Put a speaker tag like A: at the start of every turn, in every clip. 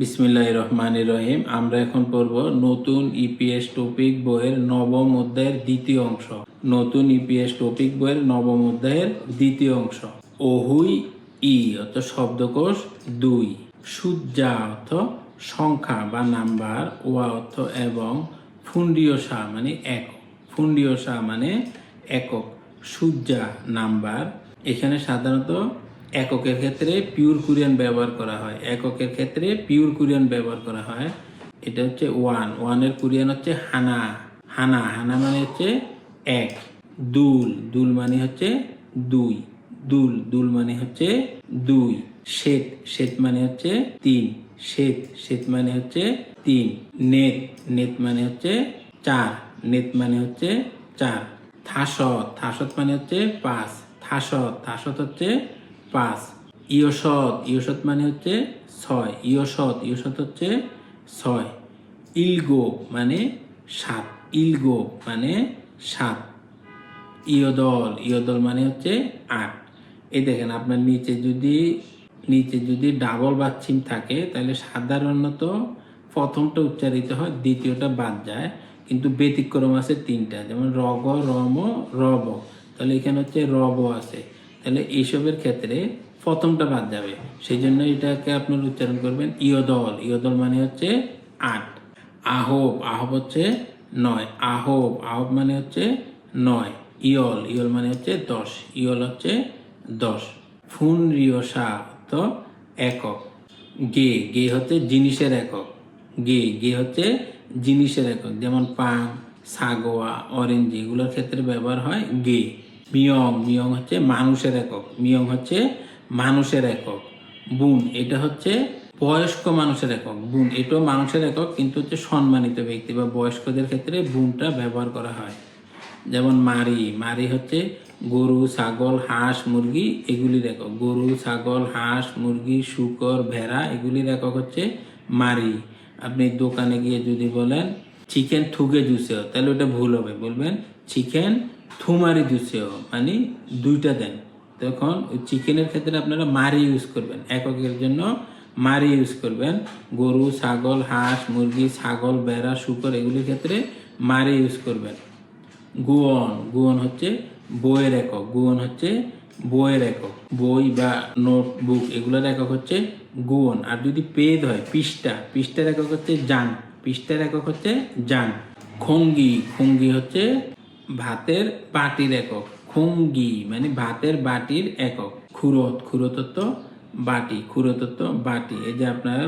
A: বিসমিল্লাহ রহমান রহিম আমরা এখন পড়ব নতুন ইপিএস টপিক বইয়ের নবম অধ্যায়ের দ্বিতীয় অংশ। নতুন ইপিএস টপিক বইয়ের নবম অধ্যায়ের দ্বিতীয় অংশ। ওহুই ই, অর্থ শব্দকোষ, দুই। সূর্যা অর্থ সংখ্যা বা নাম্বার, ওয়া, অর্থ এবং ফুন্ডিও সা মানে এক ফুন্ডিও সা মানে একক। সূর্যা নাম্বার। এখানে সাধারণত এককের ক্ষেত্রে পিওর কোরিয়ান ব্যবহার করা হয়। এককের ক্ষেত্রে পিওর কোরিয়ান ব্যবহার করা হয়। এটা হচ্ছে ওয়ান ওয়ানের কোরিয়ান হচ্ছে হানা হানা হানা মানে হচ্ছে এক। দুল। দুল মানে হচ্ছে দুই। দুল। দুল মানে হচ্ছে দুই। শ্বেত। শ্বেত মানে হচ্ছে তিন। শ্বেত। শ্বেত মানে হচ্ছে তিন। নেট নেট মানে হচ্ছে চার। নেট মানে হচ্ছে চার। থাসত। থাসত মানে হচ্ছে পাঁচ। থাসত। থাসত হচ্ছে পাঁচ। ইয়সত ইয়সত মানে হচ্ছে ছয়। ইয়সত ইয়সত হচ্ছে ছয়। ইলগো মানে সাত। ইলগো মানে সাত। ইয়দল ইয়দল মানে হচ্ছে আট। এই দেখেন, আপনার নিচে যদি নিচে যদি ডাবল বাচ্ছিম থাকে, তাহলে সাধারণত প্রথমটা উচ্চারিত হয়, দ্বিতীয়টা বাদ যায়। কিন্তু ব্যতিক্রম আছে তিনটা, যেমন রগ, রম, রব। তাহলে এখানে হচ্ছে রব আছে। তাহলে এইসবের ক্ষেত্রে প্রথমটা বাদ যাবে। সেই জন্য এটাকে আপনার উচ্চারণ করবেন ইয়দল। ইয়দল মানে হচ্ছে আট। আহব। আহব হচ্ছে নয়। আহব। আহব মানে হচ্ছে নয়। ইয়ল। ইয়ল মানে হচ্ছে দশ। ইয়ল হচ্ছে দশ। ফুন রিয়সা তো একক। গে। গে হচ্ছে জিনিসের একক। গে। গে হচ্ছে জিনিসের একক। যেমন পান, সাগোয়া, অরেঞ্জ, এগুলোর ক্ষেত্রে ব্যবহার হয় গে। মিয়ং মিয়ং হচ্ছে মানুষের একক, মিয়ং হচ্ছে মানুষের একক। বুন, এটা হচ্ছে বয়স্ক মানুষের একক। বুন, এটাও মানুষের একক, কিন্তু হচ্ছে সম্মানিত ব্যক্তি বা বয়স্কদের ক্ষেত্রে বুনটা ব্যবহার করা হয়। যেমন মারি মারি হচ্ছে গরু, ছাগল, হাঁস, মুরগি, এগুলির একক। গরু, ছাগল, হাঁস, মুরগি, শুকর, ভেড়া, এগুলির একক হচ্ছে মারি। আপনি দোকানে গিয়ে যদি বলেন, চিকেন থুকে জুসেও তাহলে ওটা ভুল হবে। বলবেন, চিকেন থুমারি জুসেও মানে দুইটা দেন। তখন ওই চিকেনের ক্ষেত্রে আপনারা মারি ইউজ করবেন। এককের জন্য মারি ইউজ করবেন। গরু, ছাগল, হাঁস, মুরগি, ছাগল বেড়া শুকর এগুলির ক্ষেত্রে মারি ইউজ করবেন। গুয়ন গুয়ন হচ্ছে বইয়ের একক। গুয়ন হচ্ছে বইয়ের একক। বই বা নোটবুক এগুলোর একক হচ্ছে গুয়ন আর যদি পেদ হয়, পৃষ্ঠা, পৃষ্ঠার একক হচ্ছে যান। পৃষ্ঠার একক হচ্ছে যান। খঙ্গি খঙ্গি হচ্ছে ভাতের বাটির একক, খুঙ্গি মানে ভাতের বাটির একক। খুরত খুরতত্ব বাটি খুরতত্ব বাটি। এই যে আপনার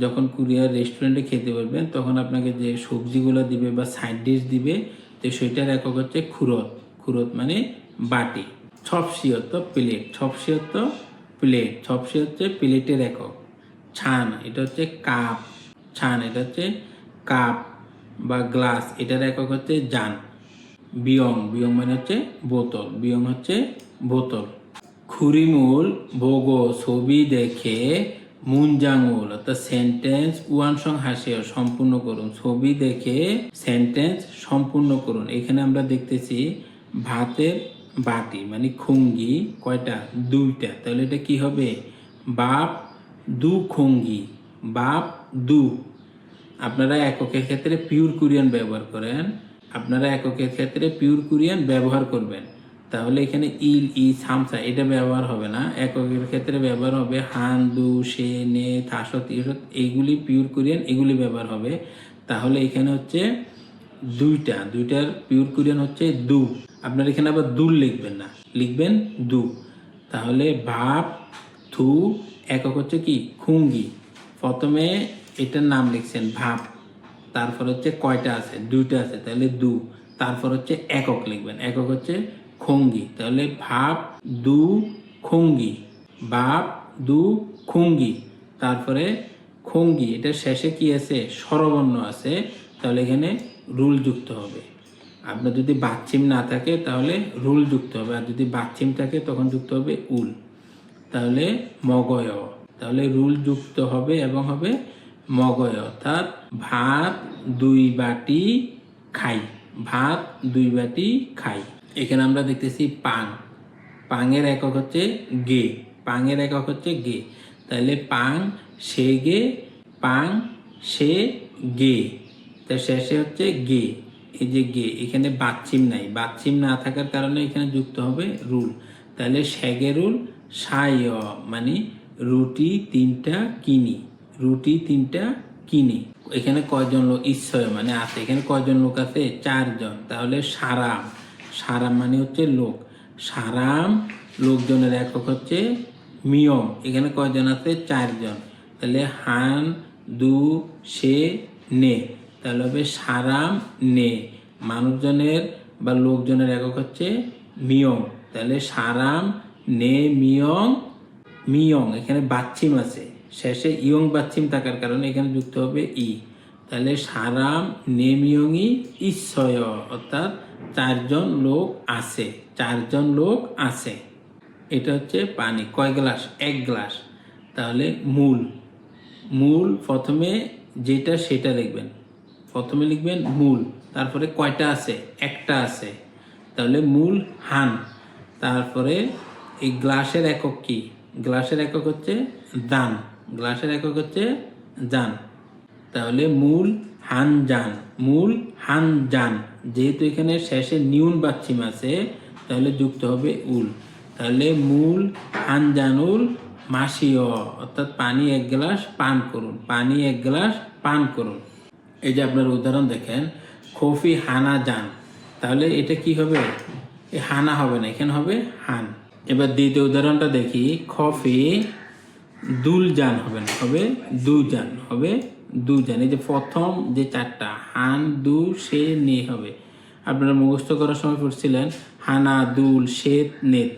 A: যখন কুরিয়ার রেস্টুরেন্টে খেতে বলবেন, তখন আপনাকে যে সবজিগুলো দিবে বা সাইড ডিশ দিবে, তো সেটার একক হচ্ছে খুরত। খুরত মানে বাটি। ছপসি হতো প্লেট। ছপসি হতো প্লেট। ছপসি হচ্ছে প্লেটের একক। ছান, এটা হচ্ছে কাপ। ছান, এটা হচ্ছে কাপ বা গ্লাস। এটার একক হচ্ছে জান। বিয়ং বিয়ং মানে হচ্ছে বোতল, বিয়ং হচ্ছে বোতল। খুরিমুল, ভোগো, ছবি দেখে মুনজাঙ্গুল অর্থাৎ সেন্টেন্স ওয়ান সং হাসিও সম্পূর্ণ করুন। ছবি দেখে সেন্টেন্স সম্পূর্ণ করুন। এখানে আমরা দেখতেছি ভাতের বাটি মানে খুঙ্গি, কয়টা? দুইটা। তাহলে এটা কি হবে? বাপ দু খুঙ্গি, বাপ দু। আপনারা এককের ক্ষেত্রে পিওর কোরিয়ান ব্যবহার করেন। আপনারা এককের ক্ষেত্রে পিওর কোরিয়ান ব্যবহার করবেন। তাহলে এখানে ইল ই সামসা এটা ব্যবহার হবে না। এককের ক্ষেত্রে ব্যবহার হবে হান দু সে নে থাসত ইসত এইগুলি পিওর কোরিয়ান এগুলি ব্যবহার হবে। তাহলে এখানে হচ্ছে দুইটা, দুইটার পিওর কোরিয়ান হচ্ছে দু আপনার এখানে আবার দুল লিখবেন না। লিখবেন দু তাহলে ভাব থু একক হচ্ছে কি? খুঙ্গি। প্রথমে এটার নাম লিখছেন ভাব। তারপর হচ্ছে কয়টা আছে? দুইটা আছে। তাহলে দু। তারপর হচ্ছে একক লিখবেন। একক হচ্ছে খঙ্গি। তাহলে ভাব দু খঙ্গি। বাপ দু খুঙ্গি। তারপরে খঙ্গি, এটা শেষে কি আছে? স্বরবর্ণ আছে। তাহলে এখানে রুল যুক্ত হবে। আপনার যদি বাচ্চিম না থাকে, তাহলে রুল যুক্ত হবে। আর যদি বাচ্চিম থাকে, তখন যুক্ত হবে উল। তাহলে মগয়। তাহলে রুল যুক্ত হবে এবং হবে মগয় অর্থাৎ ভাত দুই বাটি খাই। ভাত দুই বাটি খাই। এখানে আমরা দেখতেছি পাং। পাঙের একক হচ্ছে গে। পাঙের একক হচ্ছে গে। তাহলে পাং সে গে, পাং সে গে। তার শেষে হচ্ছে গে। এই যে গে, এখানে বাচ্চিম নাই। বাচ্চিম না থাকার কারণে এখানে যুক্ত হবে রুল। তাহলে সেগে রুল সায় মানে রুটি, তিনটা কিনি। রুটি তিনটা কিনি। এখানে কয়জন লোক? ঈশ্বর মানে আছে। এখানে কয়জন লোক আছে? চারজন। তাহলে সারাম। সারাম মানে হচ্ছে লোক। সারাম লোকজনের একক হচ্ছে মিয়ম এখানে কয়জন আছে? চারজন। তাহলে হান, দু, সে, নে। তাহলে হবে সারাম, নে। মানুষজনের বা লোকজনের একক হচ্ছে মিয়ং তাহলে সারাম, নে, মিয়ং মিয়ং। এখানে বাচ্চিম আছে। শেষে ইয়ং বাচ্চিম থাকার কারণে এখানে যুক্ত হবে ই। তাহলে সারাম নেমিয়ংই ঈশ্বয়, অর্থাৎ চারজন লোক আছে, চারজন লোক আছে। এটা হচ্ছে পানি। কয় গ্লাস? এক গ্লাস। তাহলে মূল। মূল প্রথমে যেটা সেটা লিখবেন। প্রথমে লিখবেন মূল। তারপরে কয়টা আছে? একটা আছে। তাহলে মূল হান। তারপরে এই গ্লাসের একক কি? গ্লাসের একক হচ্ছে দান। গ্লাসের একক হচ্ছে জান তাহলে মূল হান জান মূল হান জান যেহেতু এখানে শেষে নিউন বাচ্চিম আছে, তাহলে যুক্ত হবে উল। তাহলে মূল হান জানুল মাসিও অর্থাৎ পানি এক গ্লাস পান করুন, পানি এক গ্লাস পান করুন। এই যে আপনার উদাহরণ দেখেন কফি হানা যান। তাহলে এটা কি হবে? হানা হবে না, এখানে হবে হান। এবার দ্বিতীয় উদাহরণটা দেখি কফি দুল যান হবে না, হবে দু যান হবে দু যান এই যে প্রথম যে চারটা, হান, দু, সে, নে হবে। আপনারা মুখস্থ করার সময় পড়ছিলেন, হানা, দুল শ্বেত নেত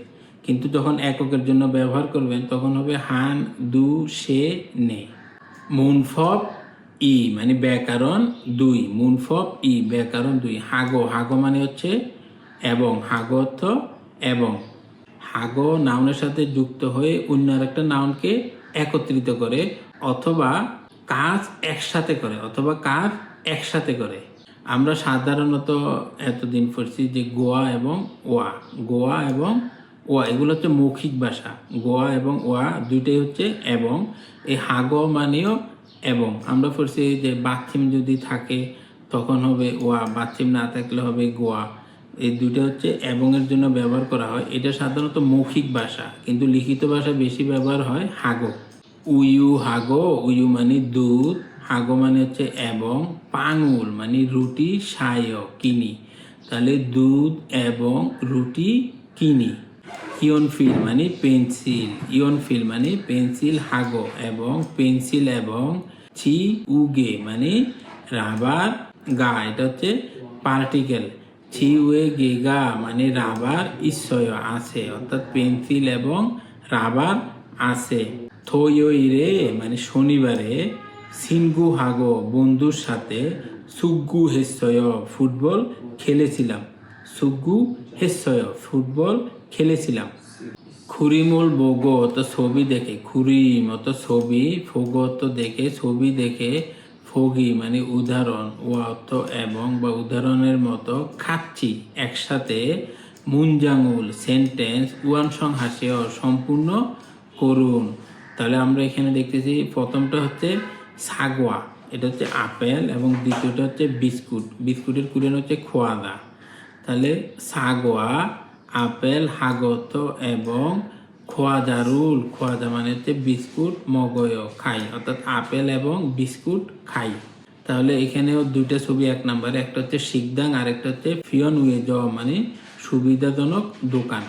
A: কিন্তু যখন এককের জন্য ব্যবহার করবেন, তখন হবে হান, দু, সে, নে। মুনফব ই মানে ব্যাকরণ, দুই। মুনফব ই, ব্যাকরণ, দুই। হাগো হাগো মানে হচ্ছে এবং, হাগো অর্থ এবং। হাগো, নাউনের সাথে যুক্ত হয়ে অন্য আরেকটা নাউনকে একত্রিত করে অথবা কাজ একসাথে করে, অথবা কাজ একসাথে করে। আমরা সাধারণত এতদিন পড়ছি যে গোয়া এবং ওয়া, গোয়া এবং ওয়া, এগুলো হচ্ছে মৌখিক ভাষা। গোয়া এবং ওয়া দুইটাই হচ্ছে এবং। এই হাগো মানেও এবং। আমরা পড়ছি যে বাথিম যদি থাকে, তখন হবে ওয়া বাথিম না থাকলে হবে গোয়া। এই দুইটা হচ্ছে এবং এর জন্য ব্যবহার করা হয়। এটা সাধারণত মৌখিক ভাষা, কিন্তু লিখিত ভাষা বেশি ব্যবহার হয় হাগো উয়ু হাগো, উয়ু মানে দুধ, হাগো মানে হচ্ছে এবং, পাঙুল মানে রুটি, সায়, কিনি। তাহলে দুধ এবং রুটি, কিনি। ইয়ন ফিল মানে পেন্সিল, ইয়ন ফিল মানে পেন্সিল হাগো এবং পেন্সিল এবং ছি উগে মানে রাবার গা, এটা হচ্ছে পার্টিকেল। ছি উয়ে গে গা মানে রাবার ঈশ্বয় আছে। অর্থাৎ পেন্সিল এবং রাবার আছে। থইই রে মানে শনিবারে সিনগু হাগো বন্ধুর সাথে সুগ্গু হেসয় ফুটবল খেলেছিলাম। সুগ্গু হেসয় ফুটবল খেলেছিলাম। খুরিমুল বোগো অত ছবি দেখে, খুরিম অত ছবি, ফোগো অত দেখে, ছবি দেখে ফগি মানে উদাহরণ ও অর্থ এবং বা উদাহরণের মতো খাচ্ছি একসাথে। মুনজাঙ্গুল সেন্টেন্স ওয়ান সং হাসে সম্পূর্ণ করুন। তাহলে আমরা এখানে দেখতেছি, প্রথমটা হচ্ছে সাগোয়া, এটা হচ্ছে আপেল এবং দ্বিতীয়টা হচ্ছে বিস্কুট। বিস্কুটের কুড়িয়ান হচ্ছে খোয়াদা। তাহলে সাগোয়া, আপেল হাগত এবং খোয়াজারুল খোয়াজা মানে হচ্ছে বিস্কুট মগয় খাই, অর্থাৎ আপেল এবং বিস্কুট খাই। তাহলে এখানেও দুইটা ছবি এক নম্বরে, একটা হচ্ছে শিকদাং আর একটা হচ্ছে ফিয়ন উয়ে মানে সুবিধাজনক দোকান।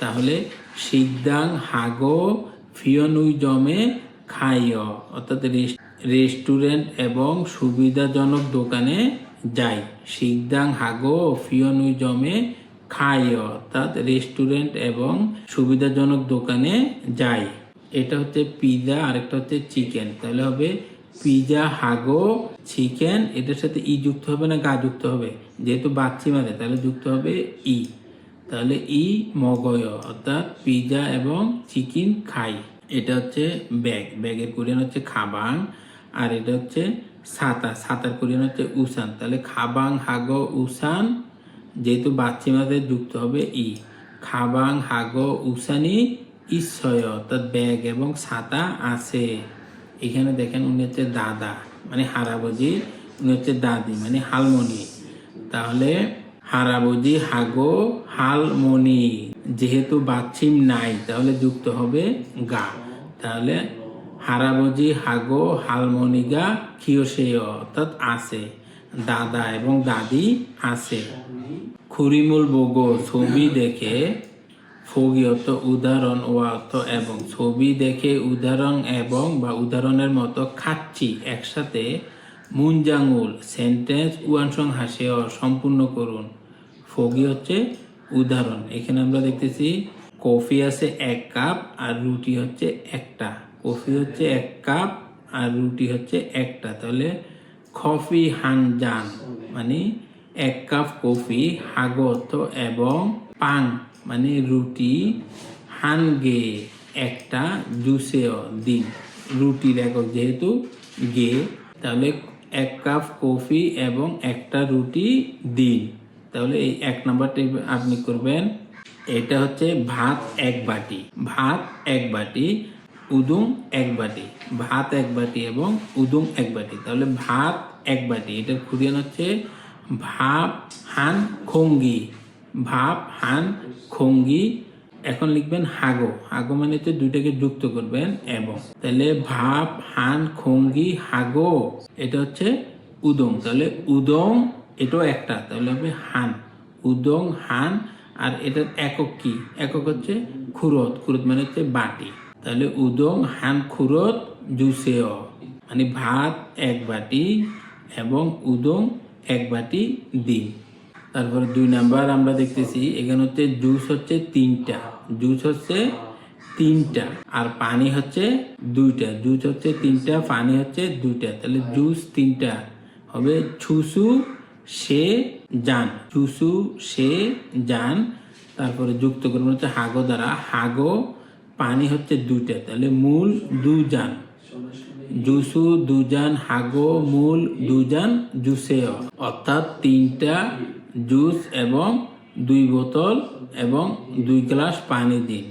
A: তাহলে শিকদাং হাগো ফিয়নুই জমে খাইয়। অর্থাৎ রেস- রেস্টুরেন্ট এবং সুবিধাজনক দোকানে যাই। সিদ্ধাং হাগো ফিয়নুই জমে খাইয়। অর্থাৎ রেস্টুরেন্ট এবং সুবিধাজনক দোকানে যাই। এটা হচ্ছে পিজা, আরেকটা হচ্ছে চিকেন। তাহলে হবে পিজা, হাগো, চিকেন, এটার সাথে ই যুক্ত হবে না গা যুক্ত হবে? যেহেতু বাচ্চি মানে তাহলে যুক্ত হবে ই। তাহলে ই মগয়, অর্থাৎ পিজা এবং চিকেন খাই। এটা হচ্ছে ব্যাগ। ব্যাগের কোরিয়ান হচ্ছে খাবাং, আর এটা হচ্ছে সাতা। সাতার কোরিয়ান হচ্ছে উসান। তাহলে খাবাং, হাগো, উসান, যেহেতু বাচ্চি মাঝে যুক্ত হবে ই। খাবাং, হাগো উসানি ঈশ্বয়, অর্থাৎ ব্যাগ এবং ছাতা আছে। এখানে দেখেন উনি হচ্ছে দাদা মানে হারাবজি, উনি হচ্ছে দাদি মানে হালমনি। তাহলে হারাবজি, হাগো, হালমনি। যেহেতু বাচ্চিম নাই, তাহলে যুক্ত হবে গা। তাহলে হারাবজি, হাগো, হালমনি গা কিয়সেয়, অর্থাৎ আছে। দাদা এবং দাদি আছে। খুরিমুল বগো, ছবি দেখে ফগি অর্থ উদাহরণ ও অর্থ এবং ছবি দেখে উদাহরণ এবং বা উদাহরণের মতো খাচ্ছি একসাথে মুনজাঙ্গুল সেন্টেন্স উয়ানসং হাসে সম্পূর্ণ করুন। ফগি হচ্ছে উদাহরণ। এখানে আমরা দেখতেছি, কফি আছে এক কাপ আর রুটি হচ্ছে একটা। কফি হচ্ছে এক কাপ আর রুটি হচ্ছে একটা। তাহলে কফি হানজান মানে এক কাপ কফি, হাগত এবং পাং মানে রুটি, হানগে একটা, জুসেও দিন। রুটির একক যেহেতু গে, তাহলে এক কাপ কফি এবং একটা রুটি দিন। তাহলে এই এক নাম্বারটা আপনি করবেন, এটা হচ্ছে ভাত এক বাটি, ভাত এক বাটি, উদুম এক বাটি, ভাত এক বাটি এবং উদুম এক বাটি। তাহলে ভাত এক বাটি, এটার কোরিয়ান হচ্ছে ভাপ হান খঙ্গি ভাপ হান খঙ্গি এখন লিখবেন হাগো। হাগো মানে হচ্ছে দুইটাকে যুক্ত করবেন এবং। তাহলে ভাপ, হান খঙ্গি হাগো, এটা হচ্ছে উদং। তাহলে উদং এটাও একটা। তাহলে হবে হান। উদং, হান, আর এটার একক কি? একক হচ্ছে খুরত খুরত মানে হচ্ছে বাটি। তাহলে উদং, হান খুরত জুসেও মানে ভাত এক বাটি এবং উদং এক বাটি দিন। তারপরে দুই নাম্বার আমরা দেখতেছি, এখানে হচ্ছে জুস হচ্ছে তিনটা। জুস হচ্ছে তিনটা আর পানি হচ্ছে দুইটা। জুস হচ্ছে তিনটা, পানি হচ্ছে দুইটা। তাহলে জুস তিনটা হবে ছুসু সে যান চুসু সে যান তারপরে যুক্ত করবেন হচ্ছে হাগো দ্বারা। হাগো, পানি হচ্ছে দুইটা। তাহলে মূল দুজান জুসু দুজান হাগো মূল দুজান জুসেও। অর্থাৎ তিনটা জুস এবং দুই বোতল এবং দুই গ্লাস পানি দিন।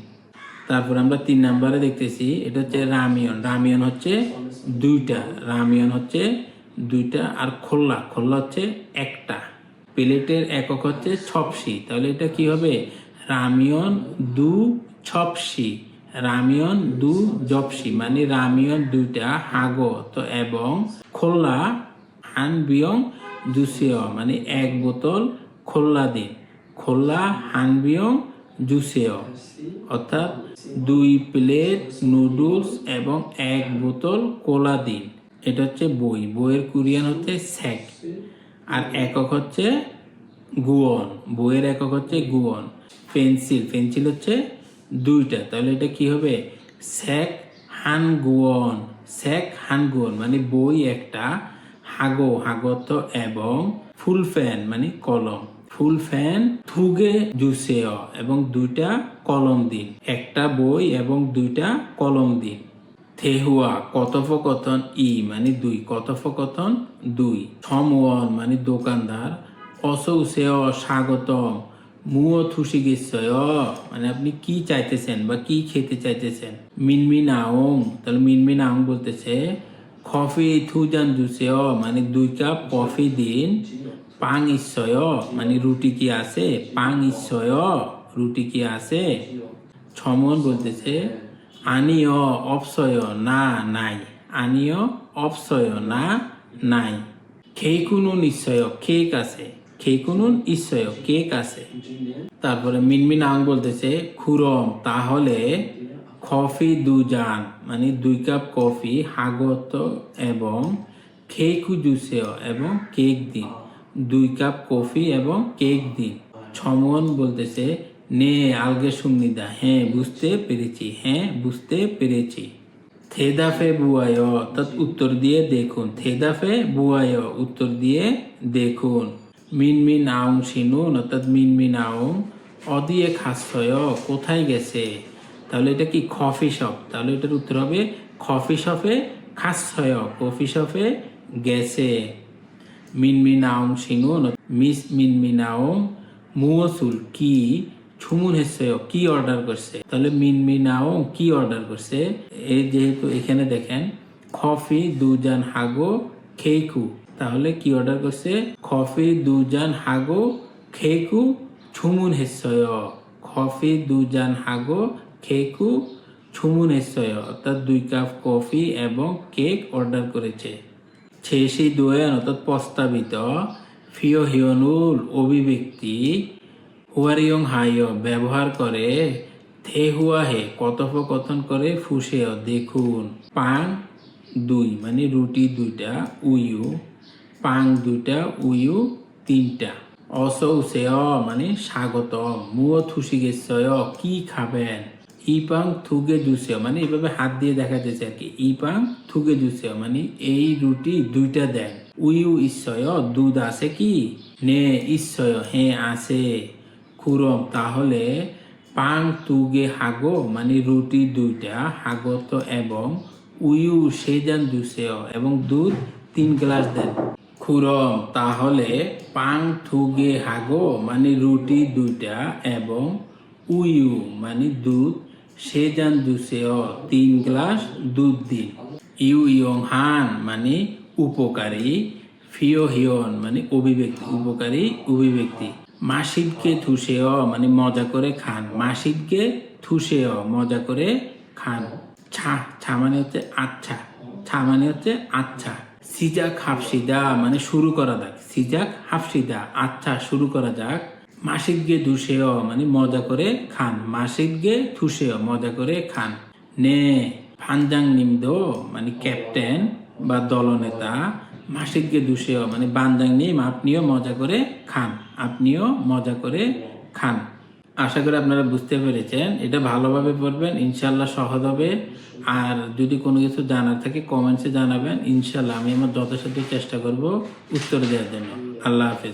A: তারপর আমরা তিন নাম্বারে দেখতেছি, এটা হচ্ছে রামিয়ন। রামিয়ন হচ্ছে দুইটা। রামিয়ন হচ্ছে দুইটা আর খোল্লা। খোল্লা হচ্ছে একটা। প্লেটের একক হচ্ছে ছপসি। তাহলে এটা কি হবে? রামিয়ন দু ছপসি। রামিয়ন দু জপসি। মানে রামিয়ন দুইটা হাগত এবং খোল্লা, হান জুসিয় মানে এক বোতল খোল্লা দিন। খোল্লা হান বিয়ং জুসেও অর্থাৎ দুই প্লেট নুডলস এবং এক বোতল কোলা দিন। এটা হচ্ছে বই। বইয়ের কোরিয়ান হচ্ছে স্যাক। আর একক হচ্ছে গুয়ন। বইয়ের একক হচ্ছে গুয়ন। পেন্সিল। পেন্সিল হচ্ছে দুইটা। তাহলে এটা কি হবে? স্যাক হান গুয়ন স্যাক হান গুয়ন মানে বই একটা। হাগো, হাগত এবং ফুল ফ্যান মানে কলম। ফুল ফ্যান থুগে জুসেও এবং দুইটা কলম দিন। একটা বই এবং দুইটা কলম দিন। থেহুয়া, কথোপকথন ই মানে দুই, কথোপকথন দুই। সমওয়ন মানে দোকানদার। অসৌসেয়, স্বাগতম। মুও থুসি গেছয় মানে আপনি কি চাইতেছেন বা কি খেতে চাইতেছেন? মিনমিন আওং, তাহলে মিনমিন আওং বলতেছে কফি থুজান জুসেয় মানে দুই কাপ কফি দিন। পাং ইচ্ছয় মানে রুটি কি আছে? পাং ইচ্ছয় রুটি কি আছে? ছমন বলতেছে আনিয় অপসয় না, নাই। আনিয় অপসয় না, নাই। খেইকুনুন নিশ্চয় কেক আছে। খেইকুনুন ইচ্ছয় কেক আছে। তারপরে মিনমিন আং বলতেছে, খুরম, তাহলে কফি দুজান মানে দুই কাপ কফি, হাগত এবং খেইকু জুসেও এবং কেক দিন। দুই কাপ কফি এবং কেক দিন। ছমন বলতেছে, নে আলগে সুমনিদা হ্যাঁ বুঝতে পেরেছি হ্যাঁ বুঝতে পেরেছি। থেদাফে বুয়ায় অর্থাৎ উত্তর দিয়ে দেখুন। থেদাফে বুয়ায়, উত্তর দিয়ে দেখুন। মিনমিন আউং সিনুন অর্থাৎ মিনমিন আউং, অদিয়ে খাসয় কোথায় গেছে? তাহলে এটা কি কফি শপ তাহলে এটার উত্তর হবে কফি শপে খাসয় কফি শপে গেছে। মিনমিনাওং সিনুন মিস মিনমিনাওং মুয়সুল কি ছুমুন হেসে কি অর্ডার করছে? তাহলে মিনমিনাওং কি অর্ডার করছে? এই যেহেতু এখানে দেখেন কফি দুজান হাগো খেকু তাহলে কি অর্ডার করছে? কফি দুজান হাগো খেকু ছুমুন হেসয় কফি দুজান হাগো খেকু ছুমুন হেসয় অর্থাৎ দুই কাপ কফি এবং কেক অর্ডার করেছে। ছেসি দোয়েন, অর্থাৎ প্রস্তাবিত ফিও হিয়নুল অভিব্যক্তি হুয়ারিয়ং হাইয় ব্যবহার করে থে হুয়া হে কথোপকথন করে ফুসেয়। দেখুন, পাং দুই মানে রুটি দুইটা, উইউ, পাং দুইটা, উইউ তিনটা। অসৌ অসৌসেয় মানে স্বাগত মুও থুসি গেছয় কি খাবেন? ইপাং থুগে জুসেও মানে এভাবে হাত দিয়ে দেখাতেছে আর কি। ইপাং থুগে জুসেও মানে এই রুটি দুইটা দেন। উইউ ঈশ্বয় দুধ আছে কি? নে ঈশ্বয় হ্যাঁ আছে। খুরম, তাহলে পাং তুগে হাগো মানে রুটি দুইটা হাগত এবং উইউ সেজান দুসেও এবং দুধ তিন গ্লাস দেন। খুরম, তাহলে পাং থুগে হাগো মানে রুটি দুইটা এবং উইউ মানে দুধ সেজান দুসেও তিন গ্লাস দুধ দিন ইউ ইয়ং হান মানে উপকারী, ফিও হিয়ন মানে অভিব্যক্তি, উপকারী, অভিব্যক্তি। মাসিদকে থুসেও মানে মজা করে খান। মাসিদকে থুসেও মজা করে খান। ছা ছা মানে হচ্ছে আচ্ছা। ছা মানে হচ্ছে আচ্ছা। সিজাক হাফসিদা মানে শুরু করা যাক। সিজাক হাফসিদা আচ্ছা শুরু করা যাক। মাসিক গে ধুসেও মানে মজা করে খান। মাসিক গে থুসেও মজা করে খান। নে, ফানজাং নিমদো মানে ক্যাপ্টেন বা দলনেতা, মাসিক গে ধুসেও মানে বানজাং নিম, আপনিও মজা করে খান। আপনিও মজা করে খান। আশা করি আপনারা বুঝতে পেরেছেন। এটা ভালোভাবে পড়বেন ইনশাল্লাহ সহজ হবে। আর যদি কোনো কিছু জানার থাকে কমেন্টসে জানাবেন। ইনশাল্লাহ আমি আমার যথাসাধ্য চেষ্টা করব উত্তর দেওয়ার জন্য। আল্লাহ হাফেজ।